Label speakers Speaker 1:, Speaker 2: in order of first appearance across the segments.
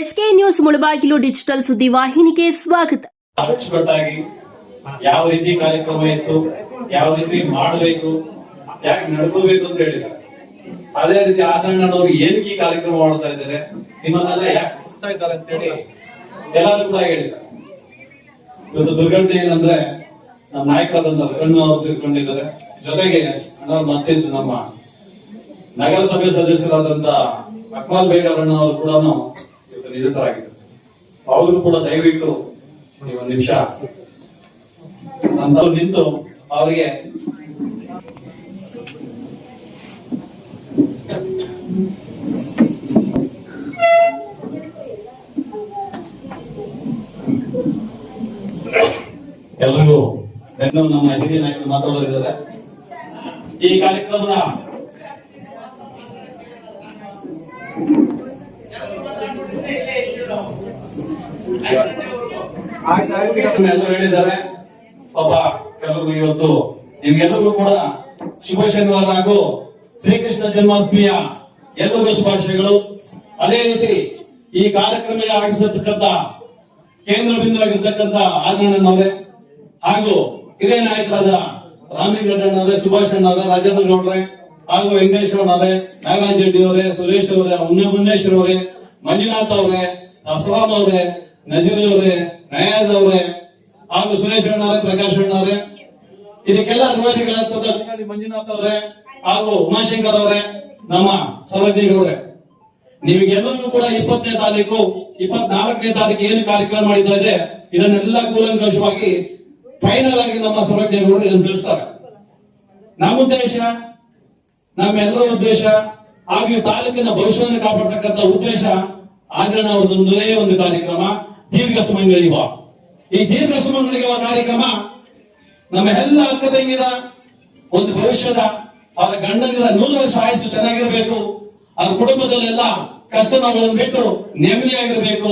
Speaker 1: SK news Mulbagal digital ಸುದ್ದಿ ವಾಹಿನಿಗೆ ಸ್ವಾಗತ.
Speaker 2: ಅಚ್ಚುಕಟ್ಟಾಗಿ ಯಾವ ರೀತಿ ಕಾರ್ಯಕ್ರಮ ಇತ್ತು, ಯಾವ ರೀತಿ ಮಾಡಬೇಕು, ಯಾಕೆ ನಡ್ಕೋಬೇಕು ಅಂತ ಹೇಳಿದ್ರು. ಅದೇ ರೀತಿ ಆದಣ್ಣನವರು ಏನಕ್ಕೆ ಈ ಕಾರ್ಯಕ್ರಮ ಮಾಡ್ತಾ ಇದ್ದಾರೆ, ನಿಮ್ಮನ್ನೆಲ್ಲ ಯಾಕೆ ಕುಸ್ತಾ ಇದ್ದಾರೆ ಅಂತ ಹೇಳಿ ಎಲ್ಲರೂ ಕೂಡ ಹೇಳಿದ್ದಾರೆ ಇವತ್ತು ದುರ್ಘಟನೆ ಏನಂದ್ರೆ ನಮ್ಮ ನಾಯಕರಾದಂತ ರಘಣ್ಣ ಅವರು ತಿಳ್ಕೊಂಡಿದ್ದಾರೆ. ಜೊತೆಗೆ ಮತ್ತೆ ನಮ್ಮ ನಗರಸಭೆ ಸದಸ್ಯರಾದಂತ ಅಕ್ಮಾಲ್ ಬೇಗ ಅವರನ್ನ ಅವರು ಕೂಡ ನಿರತರಾಗಿದ್ದಾರೆ ಅವರು ಕೂಡ ದಯವಿಟ್ಟು ಈ ಒಂದು ನಿಮಿಷ ಸಂತ ನಿಂತು ಅವರಿಗೆ ಬೆನ್ನು ನಮ್ಮ ಹಿರಿಯ ನಾಯಕರು ಮಾತಾಡೋರಿದ್ದಾರೆ. ಈ ಕಾರ್ಯಕ್ರಮದ ಎಲ್ಲರೂ ಹೇಳಿದ್ದಾರೆ. ಪಾಪ ಎಲ್ಲರಿಗೂ ಇವತ್ತು ನಿಮ್ಗೆಲ್ಲರಿಗೂ ಕೂಡ ಶುಭ ಶನಿವಾರ ಹಾಗೂ ಶ್ರೀಕೃಷ್ಣ ಜನ್ಮಾಷ್ಟಮಿಯ ಎಲ್ಲರಿಗೂ ಶುಭಾಶಯಗಳು. ಅದೇ ರೀತಿ ಈ ಕಾರ್ಯಕ್ರಮಕ್ಕೆ ಆಗಮಿಸತಕ್ಕಂತ ಕೇಂದ್ರ ಬಿಂದು ಆಗಿರ್ತಕ್ಕಂತ ಆನಂದನವರೇ ಹಾಗೂ ಹಿರಿಯ ನಾಯಕರಾದ ರಾಮಲಿಂಗಣ್ಣನವರೇ ಸುಭಾಷ್ ಅಣ್ಣವರೇ ರಾಜೇಂದ್ರ ಗೌಡ್ರೆ ಹಾಗೂ ವೆಂಕಟೇಶ್ವರ ಅವರೇ ನಾಗರಾಜ್ ರೆಡ್ಡಿ ಅವರೇ ಸುರೇಶ್ ಅವರೇ ಮುನ್ನೇಶ್ವರ ಅವರೇ, ಮಂಜುನಾಥ್ ಅವರೇ, ಅಸ್ಲಾಂ ಅವರೇ, ನಜೀರ್ ಅವರೇ ನಯಾಜ್ ಅವರೇ, ಹಾಗೂ ಸುರೇಶ್ ಅಣ್ಣವ್ರೆ, ಪ್ರಕಾಶ್ ಅಣ್ಣವರೇ. ಇದಕ್ಕೆಲ್ಲ ಅಧಿಕಾರಿಗಳಾದ ಮಂಜುನಾಥ್ ಅವರೇ, ಹಾಗೂ ಉಮಾಶಂಕರ್ ಅವರೇ, ನಮ್ಮ ಸರ್ವಜ್ಞರವರೇ ನಿಮಗೆಲ್ಲರಿಗೂ ಕೂಡ ಇಪ್ಪತ್ತನೇ ತಾರೀಕು, ಇಪ್ಪತ್ನಾಲ್ಕನೇ ತಾರೀಕು ಏನು ಕಾರ್ಯಕ್ರಮ ಮಾಡಿತಾ ಇದೆ, ಇದನ್ನೆಲ್ಲ ಕೂಲಂಕಷವಾಗಿ ಫೈನಲ್ ಆಗಿ ನಮ್ಮ ಸರ್ವಜ್ಞರು ಇದನ್ನು ತಿಳಿಸ್ತಾರೆ ನಮ್ಮ ಉದ್ದೇಶ, ನಮ್ಮೆಲ್ಲರ ಉದ್ದೇಶ, ಹಾಗೂ ತಾಲೂಕಿನ ಭವಿಷ್ಯವನ್ನು ಕಾಪಾಡತಕ್ಕಂತ ಉದ್ದೇಶ ಆದ್ರಣ ಅವರದೊಂದೇ ಒಂದು ಕಾರ್ಯಕ್ರಮ. ದೀರ್ಘ ಸುಮಂಗಳಿವ ಈ ದೀರ್ಘ ಸುಮಂಗಳಿವ ಕಾರ್ಯಕ್ರಮ ನಮ್ಮ ಎಲ್ಲ ಅಕ್ಕ ತಂಗಿರ ಒಂದು ಭವಿಷ್ಯದ ಅವರ ಗಂಡನಿರ ನೂರು ವರ್ಷ ಆಯಸ್ಸು ಚೆನ್ನಾಗಿರ್ಬೇಕು. ಅವ್ರ ಕುಟುಂಬದಲ್ಲೆಲ್ಲ ಕಷ್ಟ ನೋವುಗಳನ್ನು ಬಿಟ್ಟು ನೆಮ್ಮದಿಯಾಗಿರ್ಬೇಕು.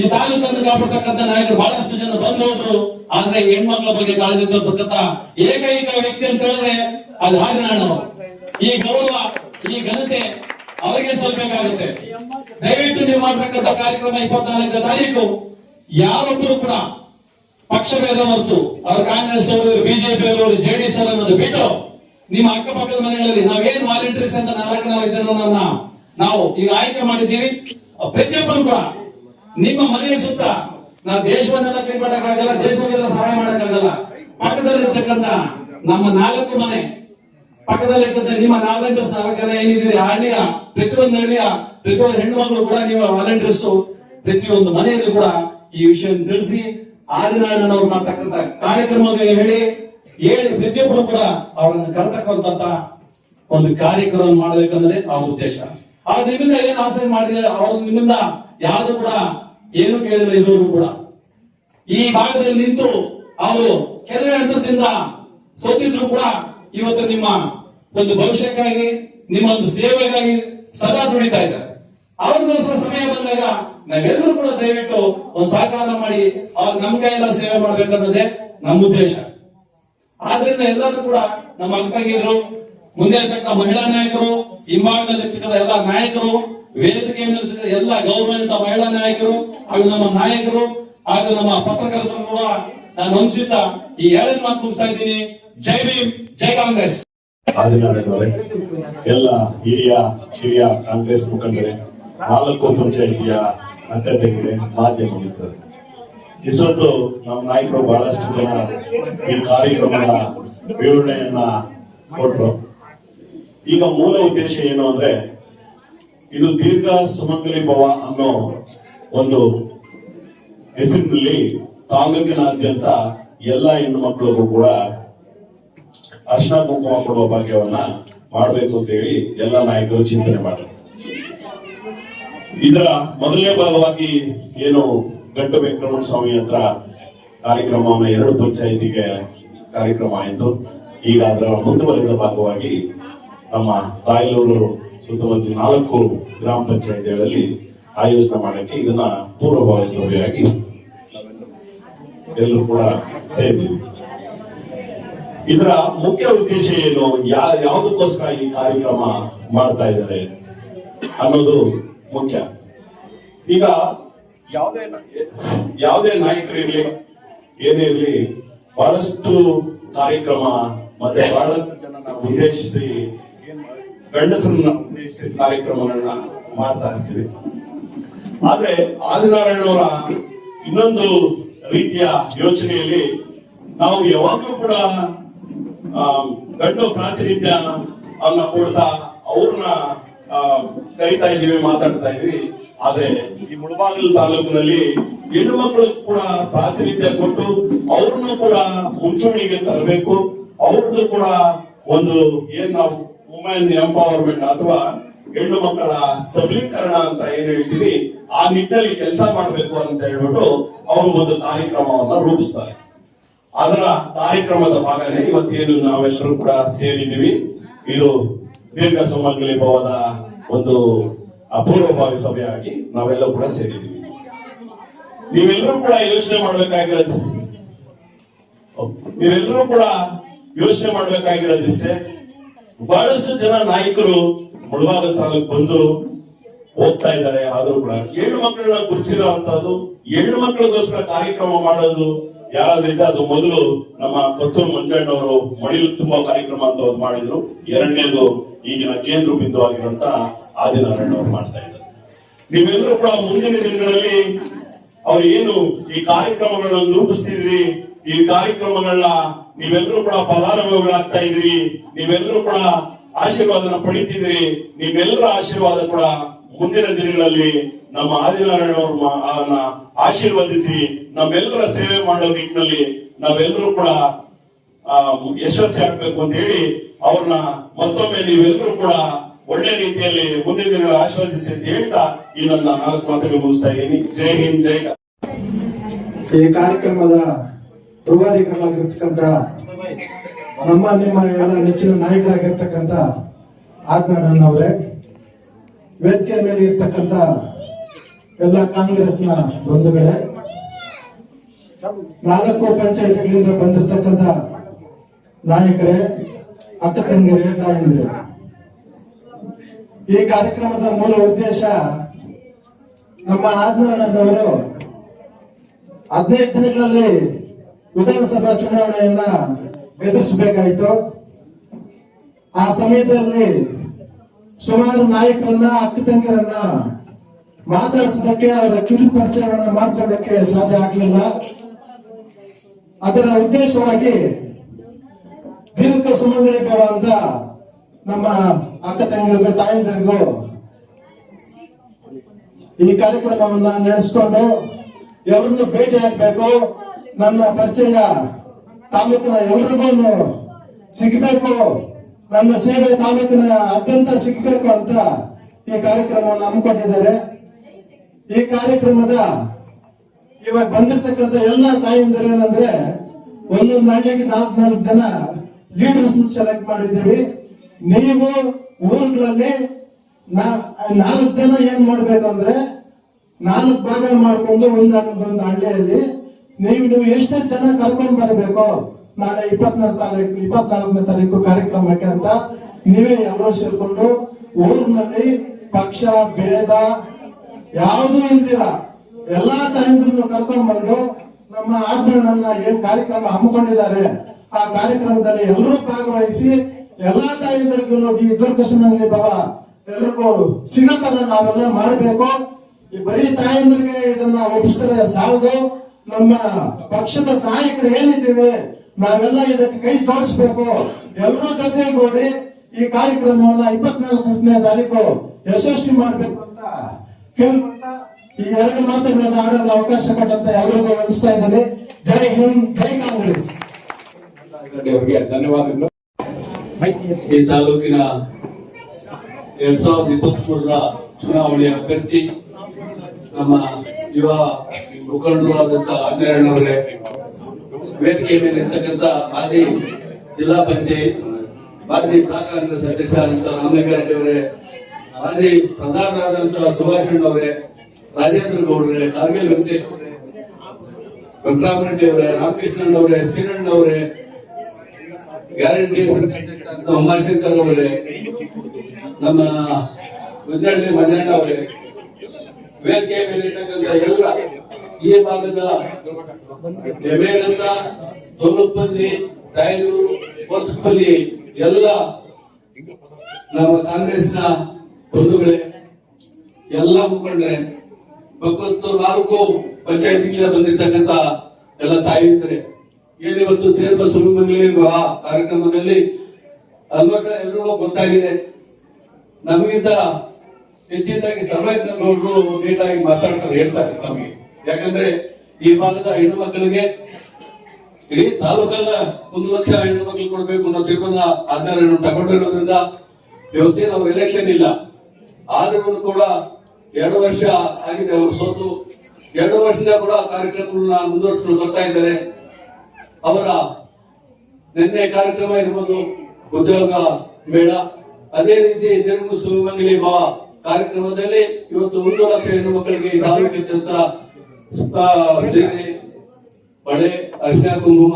Speaker 2: ಈ ತಾಲೂಕನ್ನು ಕಾಪಾಡ್ತಕ್ಕಂಥ ನಾಯಕರು ಬಹಳಷ್ಟು ಜನ ಬಂದು ಹೋದ್ರು ಆದ್ರೆ ಹೆಣ್ಮಕ್ಳ ಬಗ್ಗೆ ಕಾಳಜಿ ತೋರ್ತಕ್ಕಂಥ ಏಕೈಕ ವ್ಯಕ್ತಿ ಅಂತ ಹೇಳಿದ್ರೆ ಅದು ಹಾರಿನಾಣವರು ಈ ಗೌರವ, ಈ ಘನತೆ ಅವರಿಗೆ ಸಲ್ಬೇಕಾಗುತ್ತೆ ದಯವಿಟ್ಟು ನೀವು ಮಾಡ್ತಕ್ಕಂಥ ಕಾರ್ಯಕ್ರಮ ಇಪ್ಪತ್ನಾಲ್ಕನೇ ತಾರೀಕು ಯಾರೊಬ್ಬರು ಕೂಡ ಪಕ್ಷಭೇದ ಮತ್ತು ಅವ್ರ ಕಾಂಗ್ರೆಸ್ ಅವರು, ಬಿಜೆಪಿ ಅವರು ಜೆಡಿಎಸ್ ಅನ್ನೋದು ಬಿಟ್ಟು ನಿಮ್ಮ ಅಕ್ಕಪಕ್ಕದ ಮನೆಗಳಲ್ಲಿ ನಾವೇನು ವಾಲಂಟಿಯರ್ಸ್ ಅಂತ ನಾಲ್ಕು ನಾಲ್ಕು ಜನರನ್ನ ನಾವು ಈಗ ಆಯ್ಕೆ ಮಾಡಿದ್ದೀವಿ. ಪ್ರತಿಯೊಬ್ಬರು ಕೂಡ ನಿಮ್ಮ ಮನೆಯ ಸುತ್ತ ನಾವು ದೇಶವನ್ನೆಲ್ಲ ಕ್ಲೀನ್ ದೇಶವನ್ನೆಲ್ಲ ಸಹಾಯ ಮಾಡಕ್ಕಾಗಲ್ಲ. ಪಕ್ಕದಲ್ಲಿರ್ತಕ್ಕಂಥ ನಮ್ಮ ನಾಲ್ಕು ಮನೆ, ಪಕ್ಕದಲ್ಲಿರ್ತಕ್ಕಂಥ ನಿಮ್ಮ ನಾಲ್ಕು ಸಹಕಾರ ಆ ಹಳ್ಳಿಯ ಪ್ರತಿಯೊಂದು ಹಳ್ಳಿಯ ಪ್ರತಿಯೊಂದು ಹೆಣ್ಣು ಮಗಳು ಕೂಡ ನೀವು ವಾಲಂಟಿಯರ್ಸ್, ಪ್ರತಿಯೊಂದು ಮನೆಯಲ್ಲಿ ಕೂಡ ಈ ವಿಷಯವನ್ನು ತಿಳಿಸಿ ಅವರು ಮಾಡ್ತಕ್ಕಂಥ ಕಾರ್ಯಕ್ರಮಗಳಿಗೆ ಹೇಳಿ ಹೇಳಿ ಪ್ರತಿಯೊಬ್ಬರು ಕೂಡ ಅವರನ್ನು ಕರ್ತಕ್ಕಂತ ಒಂದು ಕಾರ್ಯಕ್ರಮ ಮಾಡಬೇಕಂದ್ರೆ ಆ ಉದ್ದೇಶ. ಆ ನಿಮ್ಮಿಂದ ಏನ್ ಆಸೆ ಮಾಡಿದ್ರೆ ಅವ್ರು ನಿಮ್ಮಿಂದ ಯಾರು ಕೂಡ ಏನು ಕೇಳಿಲ್ಲ ಇದುವರೆಗೂ ಕೂಡ. ಈ ಭಾಗದಲ್ಲಿ ನಿಂತು ಅವರು ಕೆಲವೇ ಹಂತದಿಂದ ಸೋತಿದ್ರು ಕೂಡ ಇವತ್ತು ನಿಮ್ಮ ಒಂದು ಭವಿಷ್ಯಕ್ಕಾಗಿ, ನಿಮ್ಮ ಒಂದು ಸೇವೆಗಾಗಿ ಸದಾ ದುಡಿತಾ ಇದ್ದಾರೆ. ಅವ್ರಿಗೋಸ್ಕರ ಸಮಯ ಬಂದಾಗ ನಾವೆಲ್ಲರೂ ಕೂಡ ದಯವಿಟ್ಟು ಒಂದು ಸಹಕಾರ ಮಾಡಿ ಅವ್ರು ನಮ್ಮ ಕೈಯೆಲ್ಲ ಸೇವೆ ಮಾಡ್ಬೇಕನ್ನೋದೇ ನಮ್ಮ ಉದ್ದೇಶ. ಆದ್ರಿಂದ ಎಲ್ಲರೂ ಕೂಡ ನಮ್ಮ ಅಕ್ಕಗಿದ್ರು ಮುಂದೆ ಇರ್ತಕ್ಕ ಮಹಿಳಾ ನಾಯಕರು ಹಿಂಭಾಗದಲ್ಲಿರ್ತಕ್ಕಂಥ ಎಲ್ಲ ನಾಯಕರು, ವೇದಿಕೆ ಮೇಲೆ ಇರ್ತಕ್ಕಂಥ ಎಲ್ಲ ಗೌರವಾನ್ವಿತ ಮಹಿಳಾ ನಾಯಕರು ಹಾಗೂ ನಮ್ಮ ನಾಯಕರು ಹಾಗೂ ನಮ್ಮ ಪತ್ರಕರ್ತರು ಕೂಡ ನಾನು ಹೊಂದಿಸಿದ್ದ ಈ ಎರಡು ಮಾತು ಮುಗಿಸ್ತಾ ಇದ್ದೀನಿ. ಜೈ ಭೀಮ್, ಜೈ ಕಾಂಗ್ರೆಸ್.
Speaker 3: ಎಲ್ಲ ಹಿರಿಯ ಹಿರಿಯ ಕಾಂಗ್ರೆಸ್ ಮುಖಂಡರೇ ನಾಲ್ಕು ಪಂಚಾಯಿತಿಯ ಅಧ್ಯಕ್ಷರಿಗೆ ಮಾಧ್ಯಮ ಮುಗಿತದೆ ಇಷ್ಟೊತ್ತು ನಮ್ಮ ನಾಯಕರು ಬಹಳಷ್ಟು ಜನ ಈ ಕಾರ್ಯಕ್ರಮದ ವಿವರಣೆಯನ್ನ ಕೊಟ್ಟರು ಈಗ ಮೂಲ ಉದ್ದೇಶ ಏನು ಅಂದ್ರೆ, ಇದು ದೀರ್ಘ ಸುಮಂಗಲಿ ಭವ ಅನ್ನೋ ಒಂದು ಹೆಸರಿನಲ್ಲಿ ತಾಲೂಕಿನಾದ್ಯಂತ ಎಲ್ಲ ಹೆಣ್ಣು ಮಕ್ಕಳಿಗೂ ಕೂಡ ಅರ್ಶನ ಕುಂಕುಮ ಕೊಡುವ ಭಾಗ್ಯವನ್ನ ಮಾಡಬೇಕು ಅಂತ ಹೇಳಿ ಎಲ್ಲ ನಾಯಕರು ಚಿಂತನೆ ಮಾಡಿದ್ರು ಇದರ ಮೊದಲನೇ ಭಾಗವಾಗಿ ಏನು ಗಂಟು ವೆಂಕಟರಮಣ ಸ್ವಾಮಿ ಹತ್ರ ಕಾರ್ಯಕ್ರಮ ಎರಡು ಪಂಚಾಯಿತಿಗೆ ಕಾರ್ಯಕ್ರಮ ಆಯಿತು. ಈಗ ಅದರ ಮುಂದುವರಿದ ಭಾಗವಾಗಿ ನಮ್ಮ ತಾಯಲೂರು ಸುತ್ತಮುತ್ತ ನಾಲ್ಕು ಗ್ರಾಮ ಪಂಚಾಯಿತಿಗಳಲ್ಲಿ ಆಯೋಜನೆ ಮಾಡಕ್ಕೆ ಇದನ್ನ ಪೂರ್ವಭಾವಿ ಸಭೆಯಾಗಿ ಎಲ್ಲರೂ ಕೂಡ ಸೇರಿದ್ದೀವಿ. ಇದರ ಮುಖ್ಯ ಉದ್ದೇಶ ಏನು? ಯಾ ಯಾವುದಕ್ಕೋಸ್ಕರ ಈ ಕಾರ್ಯಕ್ರಮ ಮಾಡ್ತಾ ಇದ್ದಾರೆ ಅನ್ನೋದು ಮುಖ್ಯ. ಈಗ ಯಾವುದೇ ಯಾವುದೇ ನಾಯಕರಿರ್ಲಿ ಏನೇ ಇರಲಿ ಬಹಳಷ್ಟು ಕಾರ್ಯಕ್ರಮ ಮತ್ತೆ ಬಹಳಷ್ಟು ಜನನ ಉದ್ದೇಶಿಸಿ ಗಂಡಸರನ್ನ ಉದ್ದೇಶಿಸಿ ಕಾರ್ಯಕ್ರಮಗಳನ್ನ ಮಾಡ್ತಾ ಇರ್ತೀವಿ. ಆದ್ರೆ ಆದಿನಾರಾಯಣವರ ಇನ್ನೊಂದು ರೀತಿಯ ಯೋಚನೆಯಲ್ಲಿ ನಾವು ಯಾವಾಗ್ಲೂ ಕೂಡ ಗಂಡು ಪ್ರಾತಿನಿಧ್ಯ ಅನ್ನ ಕೊಡ್ತಾ ಅವ್ರನ್ನ ಕರಿತಾ ಇದ್ದೀವಿ, ಮಾತಾಡ್ತಾ ಇದೀವಿ ಆದ್ರೆ ಈ ಮುಳಬಾಗಿಲು ತಾಲೂಕಿನಲ್ಲಿ ಹೆಣ್ಣು ಮಕ್ಕಳು ಕೂಡ ಪ್ರಾತಿನಿಧ್ಯ ಕೊಟ್ಟು ಅವ್ರನ್ನು ಕೂಡ ಮುಂಚೂಣಿಗೆ ತರಬೇಕು. ಅವ್ರದ್ದು ಕೂಡ ಒಂದು ಏನ್ ನಾವು ವುಮೆನ್ ಎಂಪವರ್ಮೆಂಟ್ ಅಥವಾ ಹೆಣ್ಣು ಮಕ್ಕಳ ಸಬಲೀಕರಣ ಅಂತ ಏನ್ ಹೇಳ್ತೀವಿ, ಆ ನಿಟ್ಟಿನಲ್ಲಿ ಕೆಲಸ ಮಾಡಬೇಕು ಅಂತ ಹೇಳ್ಬಿಟ್ಟು ಅವರು ಒಂದು ಕಾರ್ಯಕ್ರಮವನ್ನ ರೂಪಿಸ್ತಾರೆ. ಅದರ ಕಾರ್ಯಕ್ರಮದ ಭಾಗನೇ ಇವತ್ತೇನು ನಾವೆಲ್ಲರೂ ಕೂಡ ಸೇರಿದ್ದೀವಿ. ಇದು ದೀರ್ಘ ಸುಮಂಗಲಿ ಒಂದು ಅಪೂರ್ವಭಾವಿ ಸಭೆಯಾಗಿ ನಾವೆಲ್ಲ ಕೂಡ ಸೇರಿದ್ದೀವಿ. ನೀವೆಲ್ಲರೂ ಕೂಡ ಯೋಚನೆ ಮಾಡ್ಬೇಕಾಗಿರೋದು. ನೀವೆಲ್ಲರೂ ಕೂಡ ಯೋಚನೆ ಮಾಡ್ಬೇಕಾಗಿರೋದಿಷ್ಟೇ. ಬಹಳಷ್ಟು ಜನ ನಾಯಕರು ಮುಳಬಾಗ ತಾಲೂಕ್ ಬಂದು ಹೋಗ್ತಾ ಇದ್ದಾರೆ. ಆದರೂ ಕೂಡ ಹೆಣ್ಣು ಮಕ್ಕಳನ್ನ ಗುರುತಿಸಿರುವಂತಹದ್ದು ಹೆಣ್ಣು ಮಕ್ಕಳಿಗೋಸ್ಕರ ಕಾರ್ಯಕ್ರಮ ಮಾಡೋದು ಯಾರಾದ್ರಿಂದ ಅದು ಮೊದಲು ನಮ್ಮ ಕೊತ್ತೂರು ಮಂಜಣ್ಣವರು ಮಡಿಲು ತುಂಬಾ ಕಾರ್ಯಕ್ರಮ ಅಂತ ಒಂದು ಮಾಡಿದ್ರು. ಎರಡನೇದು ಈಗಿನ ಕೇಂದ್ರ ಬಿಂದು ಆಗಿರುವಂತ ಆದಿನಾರಾಯಣ ಅವರು ಮಾಡ್ತಾ ಇದ್ದಾರೆ. ನೀವೆಲ್ಲರೂ ಕೂಡ ಮುಂದಿನ ದಿನಗಳಲ್ಲಿ ಅವ್ರು ಏನು ಈ ಕಾರ್ಯಕ್ರಮಗಳನ್ನ ರೂಪಿಸ್ತಿದ್ರಿ ಈ ಕಾರ್ಯಕ್ರಮಗಳನ್ನ ನೀವೆಲ್ಲರೂ ಕೂಡ ಫಲಾನುಭವಿಗಳಾಗ್ತಾ ಇದ್ರಿ ನೀವೆಲ್ಲರೂ ಕೂಡ ಆಶೀರ್ವಾದನ ಪಡಿತಿದ್ರಿ ನೀವೆಲ್ಲರ ಆಶೀರ್ವಾದ ಕೂಡ ಮುಂದಿನ ದಿನಗಳಲ್ಲಿ ನಮ್ಮ ಆದಿನಾರಾಯಣ ಅವ್ರನ್ನ ಆಶೀರ್ವದಿಸಿ ನಮ್ಮೆಲ್ಲರ ಸೇವೆ ಮಾಡೋ ನಿಟ್ಟಿನಲ್ಲಿ ನಾವೆಲ್ಲರೂ ಕೂಡ ಯಶಸ್ವಿ ಆಗ್ಬೇಕು ಅಂತ ಹೇಳಿ ಅವ್ರನ್ನ ಮತ್ತೊಮ್ಮೆ ನೀವೆಲ್ಲರೂ ಕೂಡ ಒಳ್ಳೆ ರೀತಿಯಲ್ಲಿ ಮುಂದಿನ ದಿನಗಳ ಆಶೀರ್ವದಿಸಿ ಅಂತ ಹೇಳ್ತಾ ಈ ನನ್ನ ನಾಲ್ಕು ಮಾತುಗಳು ಮುಗಿಸ್ತಾ ಇದ್ದೀನಿ ಜೈ ಹಿಂದ್, ಜೈ.
Speaker 4: ಈ ಕಾರ್ಯಕ್ರಮದ ಪ್ರಭಾರಿಗಳಾಗಿರ್ತಕ್ಕಂತ ನಮ್ಮ, ನಿಮ್ಮ ಎಲ್ಲ ನೆಚ್ಚಿನ ನಾಯಕರಾಗಿರ್ತಕ್ಕಂಥ ಆಜ್ಞಾನವರೇ ವೇದಿಕೆ ಮೇಲೆ ಇರ್ತಕ್ಕಂಥ ಎಲ್ಲ ಕಾಂಗ್ರೆಸ್ನ ಬಂಧುಗಳೇ, ನಾಲ್ಕು ಪಂಚಾಯತ್ಗಳಿಂದ ಬಂದಿರತಕ್ಕಂಥ ನಾಯಕರೇ ಅಕ್ಕ ತಂಗಿರೇ ತಾಯಂದಿರೇ. ಈ ಕಾರ್ಯಕ್ರಮದ ಮೂಲ ಉದ್ದೇಶ ನಮ್ಮ ಆಜ್ಞಾನವರು ಹದಿನೈದು ದಿನಗಳಲ್ಲಿ ವಿಧಾನಸಭಾ ಚುನಾವಣೆಯನ್ನ ಎದುರಿಸಬೇಕಾಯಿತು. ಆ ಸಮಯದಲ್ಲಿ ಸುಮಾರು ನಾಯಕರನ್ನ ಅಕ್ಕ ತಂಗಿರನ್ನ ಮಾತಾಡಿಸೋದಕ್ಕೆ ಅವರ ಕಿರು ಪರಿಚಯವನ್ನು ಮಾಡ್ಕೊಳ್ಳಕ್ಕೆ ಸಾಧ್ಯ ಆಗಲಿಲ್ಲ. ಅದರ ಉದ್ದೇಶವಾಗಿ ದೀರ್ಘ ಸುಮಂಗಲಿ ಅಂತ ನಮ್ಮ ಅಕ್ಕ ತಂಗಿರಿಗೂ ತಾಯಂದಿರಿಗೂ ಈ ಕಾರ್ಯಕ್ರಮವನ್ನ ನಡೆಸಿಕೊಂಡು ಎಲ್ಲರನ್ನು ಭೇಟಿ ಆಗ್ಬೇಕು. ನನ್ನ ಪರಿಚಯ ತಾಲೂಕಿನ ಎಲ್ರಿಗೂ ಸಿಗಬೇಕು. ನನ್ನ ಸೇವೆ ತಾಲೂಕಿನ ಅತ್ಯಂತ ಸಿಗಬೇಕು ಅಂತ ಈ ಕಾರ್ಯಕ್ರಮವನ್ನು ಹಮ್ಮಿಕೊಂಡಿದ್ದಾರೆ. ಈ ಕಾರ್ಯಕ್ರಮದ ಇವಾಗ ಬಂದಿರತಕ್ಕಂಥ ಎಲ್ಲ ತಾಯಿಂದರು ಏನಂದ್ರೆ, ಒಂದೊಂದು ಹಳ್ಳಿಗೆ ನಾಲ್ಕು ನಾಲ್ಕು ಜನ ಲೀಡರ್ಸ್ ಸೆಲೆಕ್ಟ್ ಮಾಡಿದ್ದೀವಿ. ನೀವು ಊರುಗಳಲ್ಲಿ ನಾಲ್ಕು ಜನ ಏನ್ ಮಾಡ್ಬೇಕಂದ್ರೆ, ನಾಲ್ಕು ಭಾಗ ಮಾಡ್ಕೊಂಡು ಒಂದೊಂದು ಒಂದು ಹಳ್ಳಿಯಲ್ಲಿ ನೀವು ನೀವು ಎಷ್ಟು ಜನ ಕರ್ಕೊಂಡ್ ಬರಬೇಕು? ನಾಳೆ ಇಪ್ಪತ್ನಾಲ್ಕು ತಾರೀಕು ಇಪ್ಪತ್ನಾಲ್ಕನೇ ತಾರೀಕು ಕಾರ್ಯಕ್ರಮಕ್ಕೆ ಅಂತ ನೀವೇ ಎಲ್ಲರೂ ಸೇರ್ಕೊಂಡು ಊರಿನಲ್ಲಿ ಪಕ್ಷ, ಭೇದ ಯಾವುದೂ ಇಲ್ದಿರ ಎಲ್ಲಾ ತಾಯಂದ್ರನ್ನು ಕರ್ಕೊಂಡ್ ಬಂದು ನಮ್ಮ ಆಜ್ಞಾನನ್ನ ಏನ್ ಕಾರ್ಯಕ್ರಮ ಹಮ್ಮಿಕೊಂಡಿದ್ದಾರೆ. ಆ ಕಾರ್ಯಕ್ರಮದಲ್ಲಿ ಎಲ್ಲರೂ ಭಾಗವಹಿಸಿ, ಎಲ್ಲಾ ತಾಯಂದ್ರಿಗೂ ಈ ದುರ್ಗಸನಲ್ಲಿ ಭವ ಎಲ್ರಿಗೂ ಸಿಗತರ ನಾವೆಲ್ಲ ಮಾಡಬೇಕು. ಈ ಬರೀ ತಾಯಂದ್ರಿಗೆ ಇದನ್ನ ಒಪ್ಪಿಸ್ತಾರೆ ಸಾಲದು. ನಮ್ಮ ಪಕ್ಷದ ನಾಯಕರು ಏನಿದ್ದೀವಿ, ನಾವೆಲ್ಲ ಇದಕ್ಕೆ ಕೈ ಜೋಡಿಸ್ಬೇಕು ಎಲ್ಲರೂ ಜೊತೆಗೂಡಿ ಈ ಕಾರ್ಯಕ್ರಮವನ್ನ ಇಪ್ಪತ್ನಾಲ್ಕನೇ ತಾರೀಕು ಯಶಸ್ವಿ ಮಾಡಬೇಕು ಅಂತ ಈ ಎರಡು ಮಾತುಗಳನ್ನು ಆಡಲು ಅವಕಾಶ ಕೊಟ್ಟಂತ ಎಲ್ಲರಿಗೂ ಅನಿಸ್ತಾ ಇದ್ದೇನೆ. ಜೈ ಹಿಂದ್, ಜೈ ಕಾಂಗ್ರೆಸ್.
Speaker 5: ಧನ್ಯವಾದಗಳು. ಈ ತಾಲೂಕಿನ ಎರಡ್ ಸಾವಿರದ ಇಪ್ಪತ್ತ್ ಮೂರರ ಚುನಾವಣೆಯ ಅಭ್ಯರ್ಥಿ, ನಮ್ಮ ಯುವ ಮುಖಂಡರು ಆದಂತ ಅವರೇ, ವೇದಿಕೆ ಮೇಲೆ ಇರ್ತಕ್ಕಂಥ ಮಾಜಿ ಜಿಲ್ಲಾ ಪಂಚಾಯತ್, ಮಾಜಿ ಬ್ಲಾಕ್ ಕಾಂಗ್ರೆಸ್ ಅಧ್ಯಕ್ಷ ರಾಮಲಿಂಗಾರೆಡ್ಡಿ ಅವರೇ ಮಾಜಿ ಪ್ರಧಾನರಾದಂತಹ ಸುಭಾಷ್ ಅವರೇ, ರಾಜೇಂದ್ರ ಗೌಡ್ರೆ, ಕಾರ್ಗಿಲ್ ವೆಂಕಟೇಶ್ ಅವರೇ ವೆಂಕಟರಾಮರೆಡ್ಡಿ ಅವರೇ, ರಾಮಕೃಷ್ಣನ್ ಅವರೇ ಶ್ರೀನಣ್ಣ ಅವರೇ, ಗ್ಯಾರಂಟಿ ಉಮಾಶಂಕರ್ ಅವರೇ, ನಮ್ಮ ಗುಜ್ಜಳ್ಳಿ ಮಂಜಣ್ಣ ಅವರೇ, ವೇದಿಕೆ ಮೇಲೆ ಇರ್ತಕ್ಕಂಥ ಎಲ್ಲ ಈ ಭಾಗದ ಎಮೇರಸ ತೊಲುಪಲ್ಲಿ ತಾಯಲೂರು ಕೊತ್ತಪಲ್ಲಿ ಎಲ್ಲ ನಮ್ಮ ಕಾಂಗ್ರೆಸ್ನ ಬಂಧುಗಳೇ, ಎಲ್ಲ ಮುಖಂಡರೆ ಒಕ್ಕತ್ತು ನಾಲ್ಕು ಪಂಚಾಯತಿಗಳಿಂದ ಬಂದಿರತಕ್ಕಂತ ಎಲ್ಲ ತಾಯಿದ್ರೆ ಏನಿವತ್ತು ತೇರ್ಬ ಸುಮಂಗಲಿ ವಿವಾಹ ಕಾರ್ಯಕ್ರಮದಲ್ಲಿ ಅಲ್ವಾಗ ಎಲ್ಲರೂ ಗೊತ್ತಾಗಿದೆ. ನಮಗಿಂತ ಹೆಚ್ಚಿನದಾಗಿ ಸರ್ವಜ್ಞಗೌಡರು ನೀಟಾಗಿ ಮಾತಾಡ್ತಾರೆ, ಹೇಳ್ತಾರೆ ನಮಗೆ. ಯಾಕಂದ್ರೆ ಈ ಭಾಗದ ಹೆಣ್ಣು ಮಕ್ಕಳಿಗೆ ಇಡೀ ತಾಲೂಕಲ್ಲ ಒಂದು ಲಕ್ಷ ಹೆಣ್ಣು ಮಕ್ಕಳು ಕೊಡಬೇಕು ಅನ್ನೋ ತೀರ್ಮಾನ ಆಧಾರ ತಗೊಂಡಿರೋದ್ರಿಂದ ಇವತ್ತೇನು ಎಲೆಕ್ಷನ್ ಇಲ್ಲ. ಆದ್ರೂ ಕೂಡ ಎರಡು ವರ್ಷ ಆಗಿದೆ ಅವರು ಸೋತು. ಎರಡು ವರ್ಷದಿಂದ ಕೂಡ ಕಾರ್ಯಕ್ರಮಗಳನ್ನ ಮುಂದುವರಿಸಲು ಬರ್ತಾ ಇದ್ದಾರೆ ಅವರ ನಿನ್ನೆ ಕಾರ್ಯಕ್ರಮ ಇರ್ಬೋದು ಉದ್ಯೋಗ ಮೇಳ. ಅದೇ ರೀತಿ ತಿರುಮು ಸುಮಂಗಲಿ ಭಾವ ಕಾರ್ಯಕ್ರಮದಲ್ಲಿ ಇವತ್ತು ಒಂದು ಲಕ್ಷ ಹೆಣ್ಣು ಮಕ್ಕಳಿಗೆ ಆ, ಸೀರೆ ಬಳೆ ಅರಿಶಿನ ಕುಂಕುಮ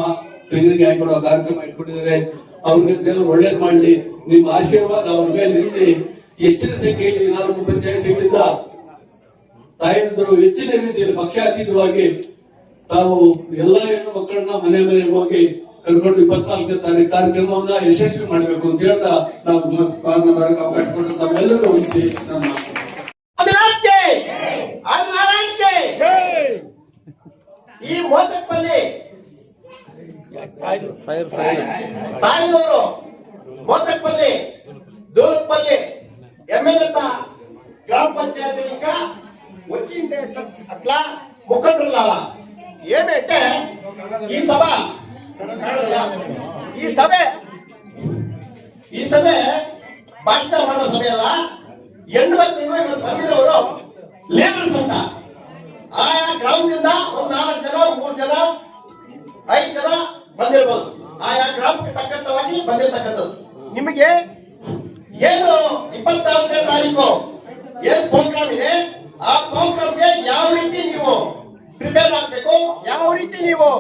Speaker 5: ತೆಂಗಿನಿಗೆ ಹಾಕೊಡೋ ಕಾರ್ಯಕ್ರಮ ಇಟ್ಕೊಂಡಿದ್ದಾರೆ ಅವ್ರಿಗೆ ದೇವರು ಒಳ್ಳೇದ್ ಮಾಡ್ಲಿ. ನಿಮ್ಮ ಆಶೀರ್ವಾದ ಅವ್ರ ಮೇಲೆ ಇರಲಿ. ಹೆಚ್ಚಿನ ಸಂಖ್ಯೆಯಲ್ಲಿ ನಾಲ್ಕು ಪಂಚಾಯತಿಗಳಿಂದ ತಾಯಂದರು ಹೆಚ್ಚಿನ ರೀತಿಯಲ್ಲಿ ಪಕ್ಷಾತೀತವಾಗಿ ತಾವು ಎಲ್ಲ ಹೆಣ್ಣು ಮಕ್ಕಳನ್ನ ಮನೆ ಮನೆ ಹೋಗಿ ಕರ್ಕೊಂಡು ಇಪ್ಪತ್ನಾಲ್ಕನೇ ತಾರೀಕು ಕಾರ್ಯಕ್ರಮವನ್ನ ಯಶಸ್ವಿ ಮಾಡಬೇಕು ಅಂತ ಹೇಳ್ತಾ ನಾವು ಮಾಡಕ್ಕೆ ಅವಕಾಶ ಕೊಟ್ಟು ನಾವೆಲ್ಲರೂ ಉಳಿಸಿ ನಮ್ಮ
Speaker 6: ಈ ಮೋದಕಲ್ಲಿ ತಾಯಿನೂರು ಮೋದಕಲ್ಲಿ ದೂರಪಲ್ಲಿ ఎమ్మెల్యేత గ్రామ పంచాయతీ ఇంకా వచ్చిండే అట్లా ముఖండ్రుల ఏమంటే ఈ సభ ఈ సభ ಈ ಸಭೆ ಭಾಷಣ ಮಾಡೋ ಸಭೆ ಅಲ್ಲ ಹೆಣ್ಣು ಮಕ್ಕಳು ಇವತ್ತು ಬಂದಿರೋರು ಲೀಡರ್ಸ್ ಅಂತ ಆಯಾ ಗ್ರಾಮದಿಂದ ಒಂದ್ ನಾಲ್ಕು ಜನ ಮೂರು ಜನ ಐದು ಜನ ಬಂದಿರ್ಬೋದು ಆಯಾ ಗ್ರಾಮಕ್ಕೆ ತಕ್ಕಂತವಾಗಿ ಬಂದಿರ್ತಕ್ಕಂಥದ್ದು ನಿಮಗೆ ಏನು ಇಪ್ಪತ್ನಾಲ್ಕನೇ ತಾರೀಕು? ಏನ್ ಪ್ರೋಗ್ರಾಮ್ ಇದೆ? ಆ ಪ್ರೋಗ್ರಾಮ್ಗೆ ಯಾವ ರೀತಿ ನೀವು ಪ್ರಿಪೇರ್ ಆಗ್ಬೇಕು? ಯಾವ ರೀತಿ ನೀವು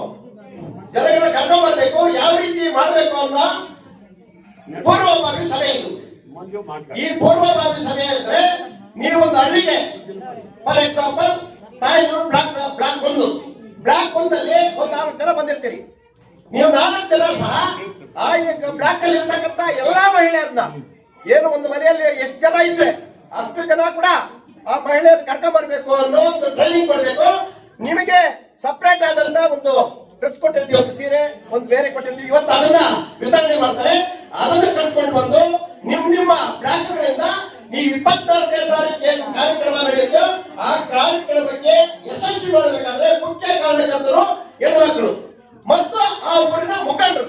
Speaker 6: ಜನಗಳ ಕರ್ಕೊಂಡು ಬರ್ಬೇಕು ಯಾವ ರೀತಿ ಮಾಡಬೇಕು ಅಂತ ಪೂರ್ವಭಾವಿ ಸಭೆ ಇದು. ಈ ಪೂರ್ವಭಾವಿ ಸಭೆ ಅಂದ್ರೆ ನೀವು ಒಂದು ಹಳ್ಳಿಗೆ, for example, Tayinuru block block ಒಂದು. ಬ್ಲಾಕ್ ಒಂದಲ್ಲಿ ಒಂದು ನಾಲ್ಕು ಜನ ಬಂದಿರ್ತೀರಿ. ನೀವು ನಾಲ್ಕು ಜನ ಸಹ ಆ ಬ್ಲಾಕ್ ಅಲ್ಲಿ ಇರ್ತಕ್ಕಂತ ಎಲ್ಲಾ ಮಹಿಳೆಯರನ್ನ ಏನು ಒಂದು ಮನೆಯಲ್ಲಿ ಎಷ್ಟು ಜನ ಇದ್ರೆ ಅಷ್ಟು ಜನ ಕೂಡ ಆ ಮಹಿಳೆಯರು ಕರ್ಕೊಂಡ್ ಬರಬೇಕು ಅನ್ನೋ ಒಂದು ಟ್ರೈನಿಂಗ್ ಕೊಡಬೇಕು. ನಿಮಗೆ ಸಪ್ರೇಟ್ ಆದಂತ ಒಂದು ಡ್ರೆಸ್ ಕೊಟ್ಟಿರ್ತೀವಿ, ಒಂದು ಸೀರೆ, ಒಂದು ಬೇರೆ ಕೊಟ್ಟಿರ್ತೀವಿ. ಇವತ್ತು ಅದನ್ನ ವಿತರಣೆ ಮಾಡ್ತಾರೆ. ಅದನ್ನ ಕಟ್ಕೊಂಡು ಬಂದು ನಿಮ್ ನಿಮ್ಮ ಬ್ಲಾಕ್ಗಳಿಂದ ನೀವು ಇಪ್ಪತ್ನಾಲ್ಕನೇ ತಾರೀಕು ಏನು ಕಾರ್ಯಕ್ರಮ ನಡೆಯುತ್ತೋ ಆ ಕಾರ್ಯಕ್ರಮಕ್ಕೆ ಯಶಸ್ವಿ ಮಾಡಬೇಕಾದ್ರೆ ಮುಖ್ಯ ಕಾರಣಕರ್ತರು ಹೆಣ್ಮಕ್ಳು ಮತ್ತು ಆ ಊರಿನ ಮುಖಂಡರು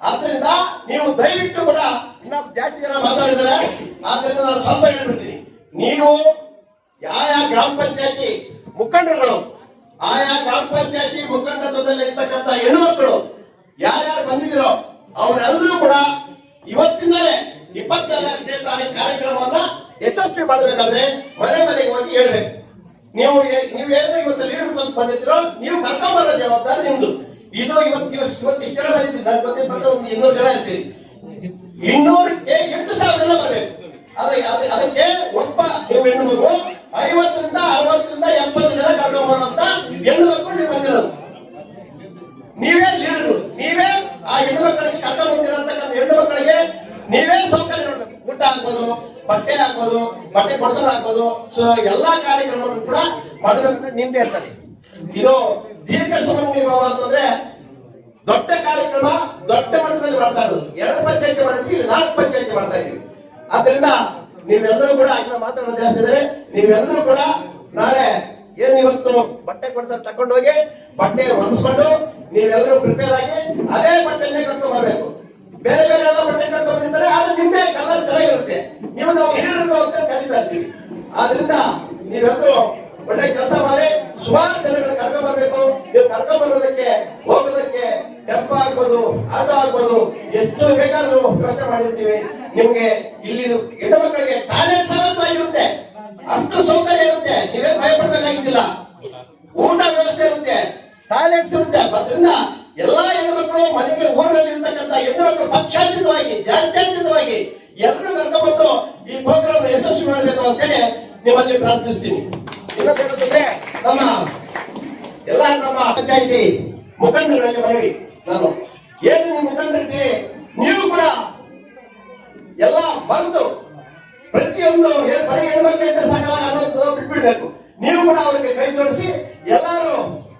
Speaker 6: ಆದ್ರಿಂದ ನೀವು ದಯವಿಟ್ಟು ಕೂಡ ಇನ್ನ ಜಾಸ್ತಿ ಜನ ಮಾತಾಡಿದ್ದಾರೆ ಆದ್ರಿಂದ ನಾನು ಸ್ವಲ್ಪ ಹೇಳ್ಬಿಡ್ತೀನಿ ನೀವು ಯಾವ ಗ್ರಾಮ ಪಂಚಾಯತಿ ಮುಖಂಡರುಗಳು ಆಯಾ ಗ್ರಾಮ ಪಂಚಾಯತಿ ಮುಖಂಡತ್ವದಲ್ಲಿ ಇರ್ತಕ್ಕಂಥ ಹೆಣ್ಮಕ್ಳು ಯಾರ್ಯಾರು ಬಂದಿದ್ದೀರೋ ಅವರೆಲ್ಲರೂ ಕೂಡ ಇವತ್ತಿಂದಲೇ ಇಪ್ಪತ್ನಾಲ್ಕನೇ ತಾರೀಕು ಕಾರ್ಯಕ್ರಮವನ್ನ ಯಶಸ್ವಿ ಮಾಡಬೇಕಾದ್ರೆ ಮನೆ ಮನೆಗೆ ಹೋಗಿ ಹೇಳ್ಬೇಕು ನೀವು ಏ- ನೀವು ಏನು ಇವತ್ತು ಲೀಡರ್ಸ್ ಅಂತ ಬಂದಿದ್ದೀರೋ ನೀವು ಕರ್ಕೊಂಬರೋ ಜವಾಬ್ದಾರಿ ನಿಮ್ದು ಇದು ಇವತ್ತು ಇವತ್ತು ಇವತ್ತು ಇಷ್ಟು ಜನ ಬಂದಿದ್ದೀರಿ ನನ್ನ ಬಗ್ಗೆ ಬಂದ್ರೆ ಒಂದು ಇನ್ನೂರು ಜನ ಇರ್ತೀರಿ ಇನ್ನೂರಕ್ಕೆ ಎಂಟು ಸಾವಿರ ಜನ ಬರಬೇಕು ಅದ ಅದ- ಅದಕ್ಕೆ ಒಬ್ಬ ನೀವು ಹೆಣ್ಣು ಮಗು ಐವತ್ತರಿಂದ ಅರವತ್ತರಿಂದ ಎಪ್ಪತ್ತು ಜನ ಕರ್ಕೊಂಡು ಬರುವಂತ ಹೆಣ್ಣು ಮಕ್ಕಳು ನೀವು ಬಂದಿರೋದು ನೀವೇ ಲೀಡರು ನೀವೇ ಆ ಹೆಣ್ಣು ಮಕ್ಕಳಿಗೆ ಕರ್ಕೊಂಡು ಬಂದಿರತಕ್ಕಂಥ ಹೆಣ್ಣು ಮಕ್ಕಳಿಗೆ ನೀವೇ ಸೌಕರ್ಯ ನೋಡ್ಬೇಕು ಊಟ ಹಾಕ್ಬೋದು ಬಟ್ಟೆ ಹಾಕ್ಬೋದು ಬಟ್ಟೆ ಕೊಡ್ಸೋದು ಹಾಕ್ಬೋದು ಸೊ ಎಲ್ಲಾ ಕಾರ್ಯಕ್ರಮಗಳು ಕೂಡ ಮಾಡಬೇಕು ನಿಮ್ದೇ ಇರ್ತಾರೆ ಇದು ದೀರ್ಘ ಸುಮಂಗಲಿ ಭಾವ ಅಂತಂದ್ರೆ ದೊಡ್ಡ ಕಾರ್ಯಕ್ರಮ ದೊಡ್ಡ ಮಟ್ಟದಲ್ಲಿ ಮಾಡ್ತಾ ಇರೋದು ಎರಡು ಪಂಚಾಯತಿ ಮಾಡಿದ್ವಿ ಇಲ್ಲಿ ನಾಲ್ಕು ಪಂಚಾಯತಿ ಮಾಡ್ತಾ ಇದೀವಿ ಆದ್ರಿಂದ ನೀವೆಲ್ಲರೂ ಕೂಡ ಈಗ ಮಾತಾಡೋದು ಜಾಸ್ತಿ ಇದ್ರೆ ನೀವೆಲ್ಲರೂ ಕೂಡ ನಾಳೆ ಏನ್ ಇವತ್ತು ಬಟ್ಟೆ ಕೊಡ್ತಾರೆ ತಕೊಂಡೋಗಿ ಬಟ್ಟೆ ಹೊಲಿಸ್ಕೊಂಡು ನೀವೆಲ್ಲರೂ ಪ್ರಿಪೇರ್ ಆಗಿ ಅದೇ ಬಟ್ಟೆನೇ ಕಟ್ಕೊಂಡ್ ಬರ್ಬೇಕು ಬೇರೆ ಬೇರೆ ಎಲ್ಲ ಬಟ್ಟೆ ಕಟ್ಕೊಂಡ್ ಬಂದಿದ್ದಾರೆ ಆದ್ರೆ ನಿಮ್ದೇ ಕಲರ್ ಚೆನ್ನಾಗಿರುತ್ತೆ ನೀವು ನಾವು ಹಿರಿಯರು ಅಂತ ಕರೀತಾ ಇರ್ತೀವಿ ಆದ್ರಿಂದ ನೀವೆಲ್ಲರೂ ಒಳ್ಳೆ ಕೆಲಸ ಮಾಡಿ ಸುಮಾರು ಜನಗಳ ಕರ್ಕ ಬರಬೇಕು. ನೀವು ಕರ್ಕ ಬರೋದಕ್ಕೆ ಹೋಗೋದಕ್ಕೆ ಟೆಂಪ ಆಗ್ಬೋದು ಆಟ ಆಗ್ಬೋದು. ಎಷ್ಟು ಬೇಕಾದ್ರೂ ವ್ಯವಸ್ಥೆ ಮಾಡಿರ್ತೀವಿ. ನಿಮ್ಗೆ ಇಲ್ಲಿ ಹೆಣ್ಣು ಮಕ್ಕಳಿಗೆ ಟಾಯ್ಲೆಟ್ ಸಮೇತವಾಗಿರುತ್ತೆ ಅಷ್ಟು ಸೌಕರ್ಯ ಇರುತ್ತೆ ನೀವೇ ಭಯ ಪಡ್ಬೇಕಾಗಿದ್ದಿಲ್ಲ ಊಟ ವ್ಯವಸ್ಥೆ ಇರುತ್ತೆ ಟಾಯ್ಲೆಟ್ಸ್ ಇರುತ್ತೆ ಅದರಿಂದ ಎಲ್ಲಾ ಹೆಣ್ಮಕ್ಳು ಮನೆಗೆ ಊರಲ್ಲಿ ಇರ್ತಕ್ಕಂಥ ಹೆಣ್ಣುಮಕ್ಕಳು ಪಕ್ಷಾತೀತವಾಗಿ ಜಾತ್ಯತೀತವಾಗಿ ಎಲ್ಲರೂ ಕರ್ಕೊಂಡ್ಬಂದು ಈ ಪ್ರೋಗ್ರಾಮ್ ಯಶಸ್ವಿ ಮಾಡಬೇಕು ಅಂತ ಹೇಳಿ ನಿಮ್ಮಲ್ಲಿ ಪ್ರಾರ್ಥಿಸ್ತೀನಿ ಇನ್ನೊಂದೇನಂತಂದ್ರೆ ನಮ್ಮ ಎಲ್ಲ ನಮ್ಮ ಪಂಚಾಯಿತಿ ಮುಖಂಡರಲ್ಲಿ ಮನವಿ ನಾನು ಏನು ನೀವು ಮುಖಂಡರಿದ್ದೀರಿ ನೀವು ಕೂಡ ಎಲ್ಲ ಬಂದು ಪ್ರತಿಯೊಂದು ಏನ್ ಬರೀ ಹೆಣ್ಮಕ್ಳು ಇದ್ರೆ ಸಾಕಲ್ಲ ಬಿಟ್ಬಿಡ್ಬೇಕು ನೀವು ಕೂಡ ಅವರಿಗೆ ಕೈ ಜೋಡಿಸಿ ಎಲ್ಲರೂ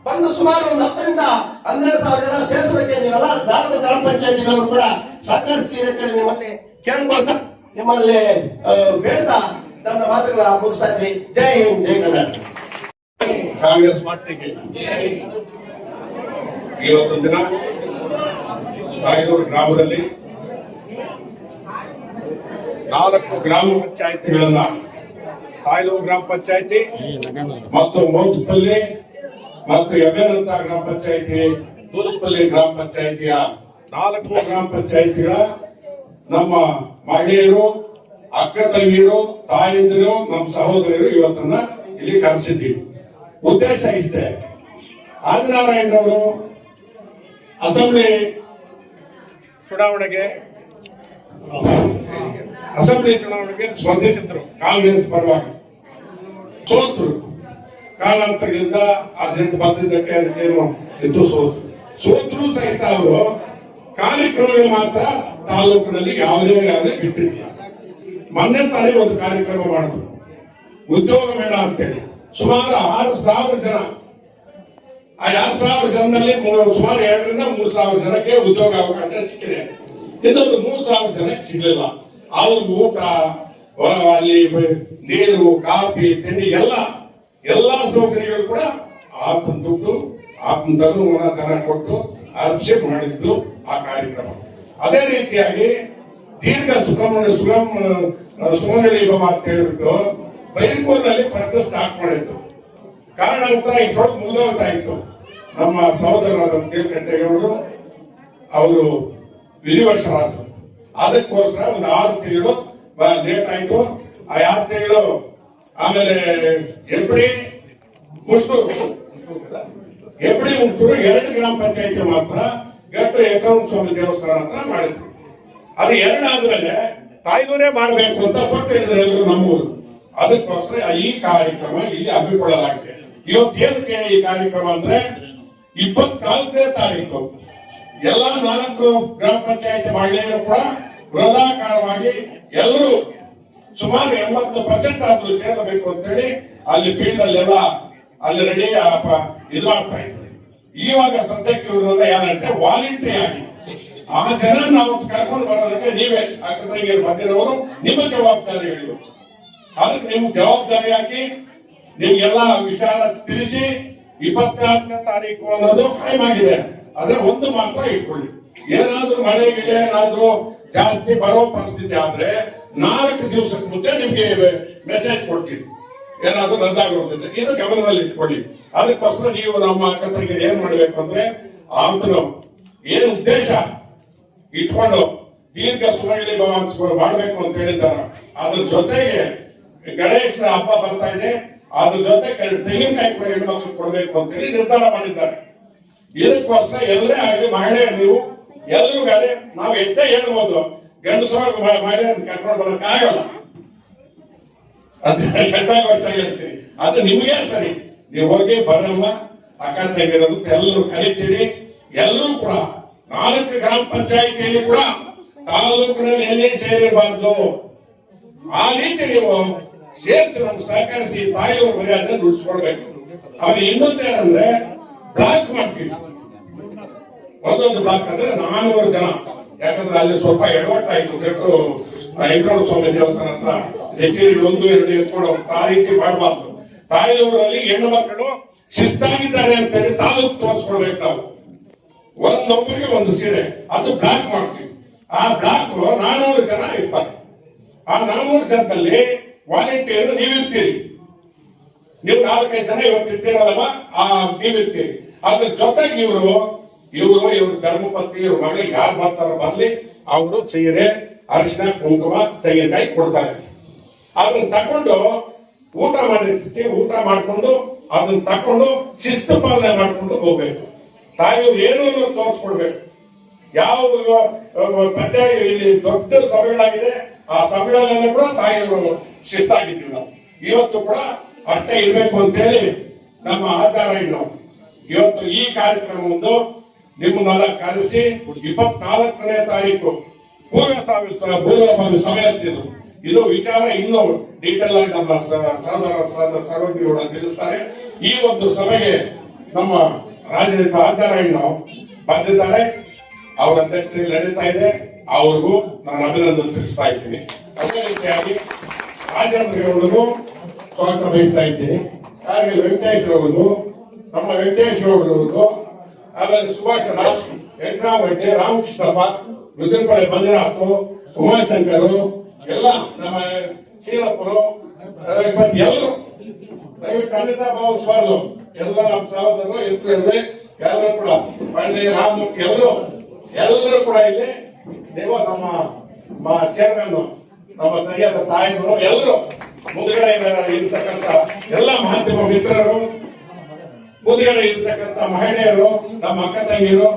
Speaker 6: ಬಂದು ಸುಮಾರು ಒಂದು ಹತ್ತರಿಂದ ಹನ್ನೆರಡು ಸಾವಿರ ಜನ ಸೇರಿಸೋದಕ್ಕೆ ನೀವೆಲ್ಲ ಧಾರವಾಡ ಗ್ರಾಮ ಪಂಚಾಯತಿಗಳು ಕೂಡ ಸಹಕರಿಸಿ ಅಂತೇಳಿ ನಿಮ್ಮಲ್ಲಿ ಕೇಳ್ಕೊಳ್ತಾ, ನಿಮ್ಮಲ್ಲಿ ಬೇಡ ಬೇಡ್ತಾ ನನ್ನ ಮಾತುಗಳ ಮುಗಿಸ್ತಾ ಇದ್ರಿ. ಜೈ ಹಿಂದ್, ಜೈ ಕರ್ನಾಟಕ
Speaker 7: ಕಾಂಗ್ರೆಸ್ ಪಾರ್ಟಿಗೆ ಇವತ್ತು ದಿನ ತಾಯಿಯೂರು ಗ್ರಾಮದಲ್ಲಿ ನಾಲ್ಕು ಗ್ರಾಮ ಪಂಚಾಯತಿಗಳನ್ನ ತಾಯ್ಲೂರು ಗ್ರಾಮ ಪಂಚಾಯತಿ ಮತ್ತು ಮೌತ್ಪಲ್ಲಿ ಮತ್ತು ಯಬೇನಂತ ಗ್ರಾಮ ಪಂಚಾಯತಿ. ತೂತ್ಪಲ್ಲಿ ಗ್ರಾಮ ಪಂಚಾಯತಿಯ ನಾಲ್ಕು ಗ್ರಾಮ ಪಂಚಾಯತಿಗಳ ನಮ್ಮ ಮಹಿಳೆಯರು, ಅಕ್ಕ ತಂಗಿಯರು ತಾಯಂದಿರು, ನಮ್ಮ ಸಹೋದರಿಯರು ಇವತ್ತನ್ನ ಇಲ್ಲಿ ಕರೆಸಿದ್ದೀವಿ. ಉದ್ದೇಶ ಇಷ್ಟೇ. ಆದಿನಾರಾಯಣರವರು ಅಸೆಂಬ್ಲಿ ಚುನಾವಣೆಗೆ ಅಸೆಂಬ್ಲಿ ಚುನಾವಣೆಗೆ ಸ್ಪರ್ಧಿಸಿದ್ರು ಕಾಂಗ್ರೆಸ್ ಪರವಾಗಿ ಸೋತರು. ಕಾಲಾಂತರದಿಂದ ಅದರಿಂದ ಬಂದಿದ್ದಕ್ಕೆ ಅದಕ್ಕೇನು ಇತ್ತು ಸೋತು. ಸೋತರು ಸಹಿತ ಅವರು ಕಾರ್ಯಕ್ರಮ ಮಾತ್ರ ತಾಲೂಕಿನಲ್ಲಿ ಯಾವುದೇ ಯಾವುದೇ ಬಿಟ್ಟಿಲ್ಲ. ಮೊನ್ನೆ ತಾನೇ ಒಂದು ಕಾರ್ಯಕ್ರಮ ಮಾಡಿದ್ರು. ಉದ್ಯೋಗ ಮೇಳ ಅಂತೇಳಿ. ಸುಮಾರು ಆರು ಸಾವಿರ ಜನ, ಆ ಎರಡು ಸಾವಿರ ಜನರಲ್ಲಿ ಮೂರು- ಸುಮಾರು ಎರಡರಿಂದ ಮೂರು ಸಾವಿರ ಜನಕ್ಕೆ ಉದ್ಯೋಗ ಅವಕಾಶ ಸಿಕ್ಕಿದೆ. ಇನ್ನೊಂದು ಮೂರು ಸಾವಿರ ಜನಕ್ಕೆ ಸಿಗಲಿಲ್ಲ. ಅವ್ರಿಗೆ ಊಟ ಅಲ್ಲಿ ನೀರು, ಕಾಫಿ ತಿಂಡಿ ಎಲ್ಲ ಎಲ್ಲಾ ಸೌಕರ್ಯಗಳು ಕೂಡ ಆತನ ದುಡ್ಡು, ಆತನ ಧನುವನ್ನ ಕೊಟ್ಟು ಅರ್ಚೆ ಮಾಡಿದ್ದು ಆ ಕಾರ್ಯಕ್ರಮ. ಅದೇ ರೀತಿಯಾಗಿ ದೀರ್ಘ ಸುಗಮ ಸುಗಮ ಸುಮಂಗಲಿ ಭವ ಅಂತ ಹೇಳ್ಬಿಟ್ಟು ಬೈರ್ಪುರ್ನಲ್ಲಿ ಫಸ್ಟ್ ಸ್ಟಾರ್ಟ್ ಮಾಡಿದ್ದು. ಕಾರಣಾಂತರ ಇಷ್ಟೊಳಗೆ ಮುಗಿದೋಗ್ತಾ ನಮ್ಮ ಸಹೋದರರಾದ ನೀಲಕಂಠೇಗೌಡರು ಅವರು ವಿಧಿವರ್ಷರಾದ್ರು ಅದಕ್ಕೋಸ್ಕರ ಒಂದು ಆರು ತಿಂಗಳು ಲೇಟ್ ಆಯ್ತು. ಆ ಆರು ತಿಂಗಳು, ಆಮೇಲೆ ಎಬ್ಡಿ ಮುಷ್ಟೂರು. ಎಬ್ಡಿ ಮುಷ್ಟೂರು ಎರಡು ಗ್ರಾಮ ಪಂಚಾಯತಿ ಮಾತ್ರ ಗಟ್ಟು ಎಕೌಂಟ್ ಸ್ವಾಮಿ ದೇವಸ್ಥಾನ ಹತ್ರ ಮಾಡಿದ್ರು. ಅದು ಎರಡಾದ್ಮೇಲೆ ತಾಯಿಗೂನೇ ಮಾಡಬೇಕು ಅಂತ ಕೊಟ್ಟಿದ್ರು ಎಲ್ಲರೂ ನಮ್ಮೂರು. ಅದಕ್ಕೋಸ್ಕರ ಈ ಕಾರ್ಯಕ್ರಮ ಇಲ್ಲಿ ಹಮ್ಮಿಕೊಳ್ಳಲಾಗಿದೆ. ಇವತ್ತೇನಕ್ಕೆ ಈ ಕಾರ್ಯಕ್ರಮ ಅಂದ್ರೆ ಇಪ್ಪತ್ನಾಲ್ಕನೇ ತಾರೀಕು. ಎಲ್ಲ ನಾಲ್ಕು ಗ್ರಾಮ ಪಂಚಾಯತಿ ಮಹಿಳೆಯರು ಕೂಡ ಬೃಹದಾಕಾರವಾಗಿ ಎಲ್ಲರೂ ಸುಮಾರು ಎಂಬತ್ತು ಪರ್ಸೆಂಟ್ ಆದ್ರೂ ಸೇರಬೇಕು ಅಂತೇಳಿ ಅಲ್ಲಿ ಫೀಲ್ಡ್ ಅಲ್ಲೆಲ್ಲ ಅಲ್ಲಿ ರೆಡಿ ಇದು ಮಾಡ್ತಾ ಇದ್ರು ಇವಾಗ ಸದ್ಯಕ್ಕೆ ಇವ್ರನ್ನ ಏನಂటే ವಾಲಂಟ್ರಿ ಆಗಿ. ಆ ಜನ ನಾವು ಕರ್ಕೊಂಡು ಬರೋದಕ್ಕೆ ನೀವೇ ಅಕ್ಕ ತಂಗಿಯರು ಬಂದಿರೋರು ನಿಮ್ಮ ಜವಾಬ್ದಾರಿ ಹೇಳಿದ್ರು ಅದಕ್ಕೆ ನಿಮ್ ಜವಾಬ್ದಾರಿ ಹಾಕಿ ನಿಮ್ಗೆಲ್ಲ ವಿಚಾರ ತಿಳಿಸಿ ಇಪ್ಪತ್ನಾಲ್ಕನೇ ತಾರೀಕು ಅನ್ನೋದು ಟೈಮ್ ಆಗಿದೆ. ಆದ್ರೆ ಒಂದು ಮಾತ್ರ ಇಟ್ಕೊಳ್ಳಿ. ಏನಾದ್ರೂ ಮಳೆ ಗಿಳೆ ಏನಾದ್ರೂ ಜಾಸ್ತಿ ಬರೋ ಪರಿಸ್ಥಿತಿ ಆದ್ರೆ ನಾಲ್ಕು ದಿವಸಕ್ಕೆ ಮುಂಚೆ ನಿಮ್ಗೆ ಮೆಸೇಜ್ ಕೊಡ್ತೀವಿ ಏನಾದ್ರೂ ರದ್ದಾಗಿರೋದಿಲ್ಲ ಇದು ಗಮನದಲ್ಲಿ ಇಟ್ಕೊಳ್ಳಿ. ಅದಕ್ಕೋಸ್ಕರ ನೀವು ನಮ್ಮ ಅಕ್ಕ ತಂಗಿಯರು ಏನ್ ಮಾಡ್ಬೇಕು ಅಂದ್ರೆ ಆದ್ರೂ ಏನ್ ಉದ್ದೇಶ? ಇಟ್ಕೊಂಡು ದೀರ್ಘ ಸುಮಳಿ ಭಾವಿಸ್ಕೊಂಡು ಮಾಡ್ಬೇಕು ಅಂತ ಹೇಳಿದ್ದಾರ. ಅದ್ರ ಜೊತೆಗೆ ಗಣೇಶನ ಹಬ್ಬ ಬರ್ತಾ ಇದೆ. ಅದ್ರ ಜೊತೆ ತೆಂಗಿನಕಾಯಿ ಕೂಡ ಹೆಣ್ಮಕ್ಳು ಕೊಡ್ಬೇಕು ಅಂತ ಹೇಳಿ ನಿರ್ಧಾರ ಮಾಡಿದ್ದಾರೆ. ಇದಕ್ಕೋಸ್ಕರ ಎಲ್ಲೇ ಆಗಲಿ ಮಹಿಳೆಯರು ನೀವು, ಎಲ್ರಿಗೂ ಅದೇ, ನಾವು ಎಷ್ಟೇ ಹೇಳ್ಬೋದು ಗಂಡಸರ ಮಹಿಳೆಯರನ್ನು ಕರ್ಕೊಂಡು ಬರೋಕೆ ಆಗಲ್ಲ ಅದು ವರ್ಷ ಹೇಳ್ತೀನಿ. ಅದು ನಿಮಗೆ ಸರಿ. ನೀವು ಹೋಗಿ ಬರಮ್ಮ, ಅಕ್ಕ ತಂಗಿರೋದು ಎಲ್ಲರೂ ಕರಿತೀರಿ. ಎಲ್ಲರೂ ಕೂಡ, ನಾಲ್ಕು ಗ್ರಾಮ ಪಂಚಾಯಿತಿಯಲ್ಲಿ ಕೂಡ ತಾಲೂಕಿನಲ್ಲಿ ಎಲ್ಲಿ ಸೇರಿರಬಾರ್ದು. ಆ ರೀತಿ ನೀವು ಸೇರಿಸಿ, ನಮ್ಗೆ ಸಹಕರಿಸಿ, ತಾಯಿಯವ್ರ ಮರ್ಯಾದೆ ನುಡಿಸ್ಕೊಡ್ಬೇಕು ಅವ್ರಿಗೆ ಇನ್ನೊಂದೇನಂದ್ರೆ ಬ್ಲಾಕ್ ಮಾಡ್ತೀವಿ ಒಂದೊಂದು ಬ್ಲಾಕ್ ಅಂದ್ರೆ ನಾನೂರು ಜನ. ಯಾಕಂದ್ರೆ ಅಲ್ಲಿ ಸ್ವಲ್ಪ ಎಡವಟ್ಟಾಯ್ತು. ಕೆಟ್ಟು ವೆಂಕಟರಮಣ ಸ್ವಾಮಿ ದೇವಸ್ಥಾನ ಹತ್ರ ಹೆಚ್ಚಿಗೆ ಒಂದು, ಎರಡು ಎತ್ಕೊಂಡು. ಆ ರೀತಿ ಮಾಡಬಾರ್ದು. ತಾಯಿಯವರಲ್ಲಿ ಹೆಣ್ಣು ಮಕ್ಕಳು ಶಿಸ್ತಾಗಿದ್ದಾರೆ ಅಂತೇಳಿ ತಾಲೂಕು ತೋರಿಸ್ಕೊಳ್ಬೇಕು ನಾವು. ಒಂದೊಬ್ಬರಿಗೆ ಒಂದು ಸೀರೆ. ಅದು ಬ್ಲಾಕ್ ಮಾಡ್ತೀವಿ. ಆ ಬ್ಲಾಕ್ ನಾನೂರು ಜನ ಇರ್ತಾರೆ. ಆ ನಾನೂರು ಜನದಲ್ಲಿ ವಾಲಂಟಿಯರ್ ನೀವಿರ್ತೀರಿ. ನೀವು ನಾಲ್ಕೈದು ಜನ ಇವತ್ತು ಇರ್ತೀರಲ್ಲಮ್ಮ ಆ ನೀವಿರ್ತೀರಿ ಅದ್ರ ಜೊತೆಗೆ ಇವರು ಇವರು, ಇವ್ರ ಧರ್ಮಪತ್ನಿ, ಇವ್ರ ಮಗಳಿಗೆ ಯಾರು ಬರ್ತಾರ ಬರ್ಲಿ, ಅವರು ಸೀರೆ, ಅರಿಶಿನ, ಕುಂಕುಮ, ತೆಂಗಿನಕಾಯಿ ಕೊಡ್ತಾರೆ. ಅದನ್ನ ತಕೊಂಡು ಊಟ ಮಾಡಿರ್ತೀವಿ ಊಟ ಮಾಡಿಕೊಂಡು ಅದನ್ನ ತಕೊಂಡು ಶಿಸ್ತು ಪಾಲನೆ ಮಾಡಿಕೊಂಡು ಹೋಗ್ಬೇಕು. ತಾಯಿ ಏನು ತೋರಿಸ್ಕೊಡ್ಬೇಕು. ಯಾವ ಪಂಚಾಯತ್ ಇಲ್ಲಿ ದೊಡ್ಡ ಸಭೆಗಳಾಗಿದೆ ಆ ಸಭೆಗಳಲ್ಲೆಲ್ಲ ಕೂಡ ತಾಯಿಯವರು ಶಿಸ್ತಾಗಿದ್ದೀವಿ ನಾವು. ಇವತ್ತು ಕೂಡ ಅಷ್ಟೇ ಇರಬೇಕು ಅಂತೇಳಿ ನಮ್ಮ ಆಧಾರ ಇನ್ನು. ಇವತ್ತು ಈ ಕಾರ್ಯಕ್ರಮವನ್ನು ನಿಮ್ಮನ್ನೆಲ್ಲ ಕರೆಸಿ ಇಪ್ಪತ್ನಾಲ್ಕನೇ ತಾರೀಕು ಪೂರ್ವಭಾವಿ ಸಭೆ ಅಂತಿದ್ರು. ಇದು ವಿಚಾರ ಇನ್ನೂ ಡೀಟೇಲ್ ಆಗಿ ನಮ್ಮ ಸಹೋದರ ತಿಳಿಸುತ್ತಾರೆ ಈ ಒಂದು ಸಭೆಗೆ ನಮ್ಮ ರಾಜ್ಯದ ಆಧಾರ ಇನ್ನು ಬಂದಿದ್ದಾರೆ. ಅವರ ಅಧ್ಯಕ್ಷತೆ ನಡೀತಾ ಇದೆ. ಅವ್ರಿಗೂ ನಾನು ಅಭಿನಂದನೆ ತಿಳಿಸ್ತಾ ಇದ್ದೀನಿ. ಅದೇ ರೀತಿಯಾಗಿ ರಾಜೇಂದ್ರ ಗೌಡರಿಗೂ ಸ್ವಾಗತ ಬಯಸ್ತಾ ಇದ್ದೇನೆ. ಹಾಗೆ ವೆಂಕಟೇಶ್ ಅವರು ನಮ್ಮ ವೆಂಕಟೇಶ್ ಅವರು ಆಮೇಲೆ ಸುಭಾಷಣ ವೆಂಕಟರಾಮರೆಡ್ಡಿ ರಾಮಕೃಷ್ಣಪ್ಪ ರುದ್ರಪಡೆ ಮಂಜುನಾಥ್, ಉಮಾಶಂಕರು, ಎಲ್ಲ ನಮ್ಮ ಇಪ್ಪತ್ತು ಎಲ್ಲರೂ, ದಯವಿಟ್ಟು ಖಂಡಿತ ಭಾವಿಸಬಾರ್ದು ಎಲ್ಲ ನಮ್ಮ ಸಹೋದರರು ಎಲ್ಲರೂ ಎಲ್ಲರೂ ಕೂಡ ಪಂಡಿ ರಾಮಮೂರ್ತಿ ಎಲ್ಲರೂ ಎಲ್ಲರೂ ಕೂಡ ಇಲ್ಲಿ, ನೀವು ನಮ್ಮ ಚೇರ್ಮನ್ ನಮ್ಮ ತಂಗಿಯಾದ ತಾಯಿ ಎಲ್ಲರೂ ಇರ್ತಕ್ಕಂಥ ಎಲ್ಲ ಮಾಧ್ಯಮ ಮಿತ್ರರು ಮುದುಗಡೆ ಇರ್ತಕ್ಕಂಥ ಮಹಿಳೆಯರು, ನಮ್ಮ ಅಕ್ಕ ತಂಗಿಯರು,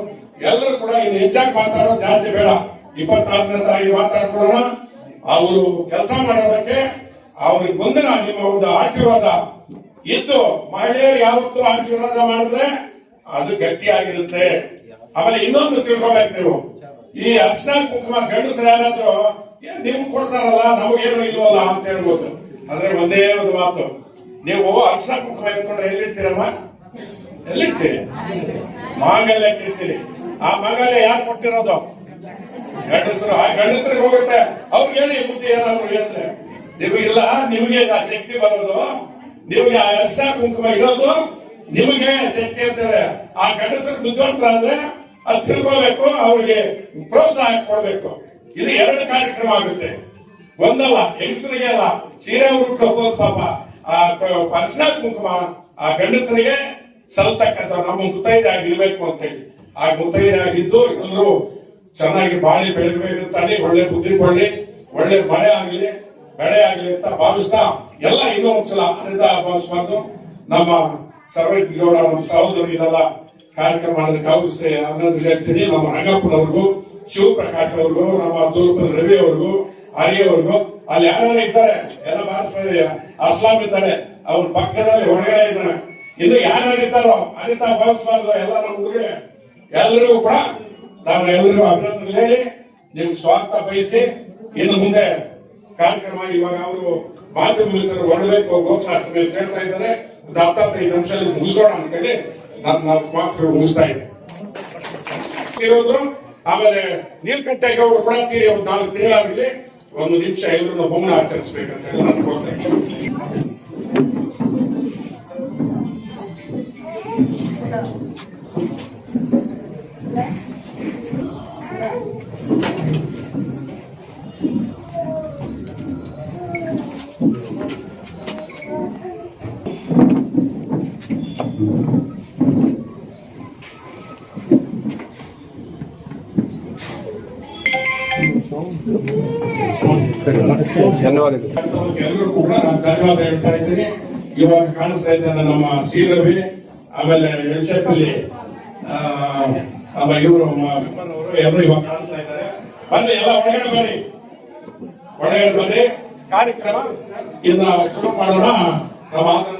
Speaker 7: ಎಲ್ಲರೂ ಕೂಡ ಇನ್ನು ಹೆಚ್ಚಾಗಿ ಮಾತಾಡೋ ಜಾಸ್ತಿ ಬೇಡ. ಇಪ್ಪತ್ನಾಲ್ಕನೇ ತಾರೀಕು ಮಾತಾಡ್ಕೊಳ್ಳೋಣ. ಅವರು ಕೆಲಸ ಮಾಡೋದಕ್ಕೆ ಅವ್ರಿಗೆ ಮುಂದಿನ ನಿಮ್ಮ ಒಂದು ಆಶೀರ್ವಾದ ಇದ್ದು, ಮಹಿಳೆಯರು ಯಾವತ್ತೂ ಆಶೀರ್ವಾದ ಮಾಡಿದ್ರೆ ಅದು ಗಟ್ಟಿಯಾಗಿರುತ್ತೆ. ಆಮೇಲೆ ಇನ್ನೊಂದು ತಿಳ್ಕೊಬೇಕು ನೀವು. ಈ ಅರ್ಚನಾ ಕುಂಕುಮ ಗಂಡಸರು ಯಾರಾದ್ರೂ ಏನ್ ನಿಮ್ಗೆ ಕೊಡ್ತಾರಲ್ಲ, ನಮಗೇನು ಇಲ್ವಲ್ಲ ಅಂತ ಹೇಳ್ಬೋದು. ಆದ್ರೆ ಒಂದೇ ಒಂದು ಮಾತು. ನೀವು ಅರ್ಶನ ಕುಂಕುಮ ಎತ್ಕೊಂಡ್ರೆ ಎಲ್ಲಿರ್ತೀರಮ್ಮ? ಎಲ್ಲಿರ್ತೀರಿ? ಮಾಂಗಲ್ಯಕ್ಕೆ ಇರ್ತೀರಿ. ಆ ಮಾಂಗಲ್ಯ ಯಾರು ಕೊಟ್ಟಿರೋದು? ಗಂಡಸರು. ಆ ಗಂಡಸರಿಗೆ ಹೋಗುತ್ತೆ. ಅವ್ರಿಗೆ ಹೇಳಿ, ಬುದ್ಧಿ ಏನಾದ್ರು ಹೇಳ್ತಾರೆ. ನಿಮಗಿಲ್ಲ ನಿಮಗೆ ಆ ಶಕ್ತಿ ಬರೋದು. ನಿಮಗೆ ಆ ಅರ್ಶನ ಕುಂಕುಮ ಇರೋದು. ನಿಮಗೆ ಶಕ್ತಿ ಅಂತಾರೆ. ಆ ಗಂಡಸರು ಬುದ್ಧಿವಂತರಾದ್ರೆ ಅದು ತಿಳ್ಕೋಬೇಕು, ಅವ್ರಿಗೆ ಪ್ರೋತ್ಸಾಹ ಕೊಡಬೇಕು. ಇದು ಎರಡು ಕಾರ್ಯಕ್ರಮ ಆಗುತ್ತೆ. ಒಂದಲ್ಲ ಹೆಂಗಸರಿಗೆ ಅಲ್ಲ, ಸೀರೆ ಹೋಗೋದು ಪಾಪ. ಆ ಪರ್ಸನ ಕುಂಕುಮ, ಆ ಗಂಡಸರಿಗೆ ಸಲ್ತಕ್ಕಂಥ ನಮ್ಮ ಮುತ್ತೈದೆ ಆಗಿರ್ಬೇಕು ಅಂತ ಹೇಳಿ ಆ ಮುತ್ತೈದೆ ಆಗಿದ್ದು ಎಲ್ಲರೂ ಚೆನ್ನಾಗಿ ಬಾಳಿ ತಲೆ ಒಳ್ಳೆ ಬುದ್ಧಿ ಕೊಡ್ಲಿ, ಒಳ್ಳೆ ಮಳೆ ಆಗಲಿ, ಬೆಳೆ ಆಗಲಿ ಅಂತ ಭಾವಿಸ್ತಾ ಎಲ್ಲ ಇನ್ನೂ ಒಂದ್ಸಲ ಅನಿತ ಭಾವಿಸ್ಬಾರ್ದು ನಮ್ಮ ಸರ್ವೇಟ್ ಗೌಡ ನಮ್ಮ ಸಹೋದರಿ ಇದೆಲ್ಲ ಕಾರ್ಯಕ್ರಮ ಮಾಡೋದಕ್ಕೆ ಅಭಿನಂದನೆ ಹೇಳ್ತೀನಿ. ನಮ್ಮ ರಂಗಪ್ಪನವ್ರಿಗೂ, ಶಿವಪ್ರಕಾಶ್ ಅವ್ರಿಗೂ, ನಮ್ಮ ದುರ್ಪದ ರವಿ ಅವ್ರಿಗೂ ಹರಿ ಅವ್ರಿಗೂ ಅಲ್ಲಿ ಯಾರ್ಯಾರು ಇದ್ದಾರೆ? ಎಲ್ಲ ಭಾರತ ಅಸ್ಲಾಂ ಇದ್ದಾರೆ. ಅವ್ರ ಪಕ್ಕದಲ್ಲಿ ಒಳಗಡೆ ಇದ್ದಾನೆ ಇನ್ನು ಯಾರ್ಯಾರು ಇದ್ದಾರೋ ಅನಿತಾ ಭಾವಿಸ್ಬಾರ್ದು ಎಲ್ಲ ನಮ್ಮ ಹುಡುಗರೆ ಎಲ್ಲರಿಗೂ ಕೂಡ ನಾನು ಎಲ್ಲರಿಗೂ ಅಭಿನಂದನೆ ಹೇಳಿ ನಿಮ್ ಸ್ವಾಗತ ಬಯಸಿ, ಇನ್ನು ಮುಂದೆ ಕಾರ್ಯಕ್ರಮ ಇವಾಗ ಅವರು ಮಾಧ್ಯಮ ಮಿತ್ರರು ಹೊರಡಬೇಕು, ಗೋಕುಲಾಷ್ಟಮಿ ಅಂತ ಹೇಳ್ತಾ ಇದ್ದಾರೆ. ಒಂದು ಹತ್ತೈದು ನಿಮಿಷದಲ್ಲಿ ಮುಗಿಸೋಣ ಅಂತೇಳಿ ಹೇಳಿ ನಾಲ್ಕು ಮುಗಿಸ್ತಾ ಇದ್ದೆ. ಆಮೇಲೆ ನೀಲ್ಕಂಠೇಗೌಡರು ಅವರು ಕೂಡ ಒಂದು ನಾಲ್ಕು ತಿಂಗಳಾಗಲಿ ಒಂದು ನಿಮಿಷ ಎಲ್ಲರೂ ಮೌನ ಆಚರಿಸ್ಬೇಕಂತ ನಾನು ಕೋರ್ತಾ ಇವಾಗ ಕಾಣಿಸ್ತಾ ಇದ್ದಾನೆ ನಮ್ಮ ಸಿ ರವಿ ಆಮೇಲೆ ಎಲ್ಶೆಟ್ಟಲ್ಲಿ ಆಮೇಲೆ ಇವರು ಎಲ್ಲರೂ ಇವಾಗ ಕಾಣಿಸ್ತಾ ಇದ್ದಾರೆ. ಬನ್ನಿ, ಎಲ್ಲ ಒಳಗಡೆ ಬರ್ರಿ ಒಳಗಡೆ ಬನ್ನಿ. ಕಾರ್ಯಕ್ರಮ ಇನ್ನ ಶುರು ಮಾಡೋಣ. ನಮ್ಮ ಆನಂದ್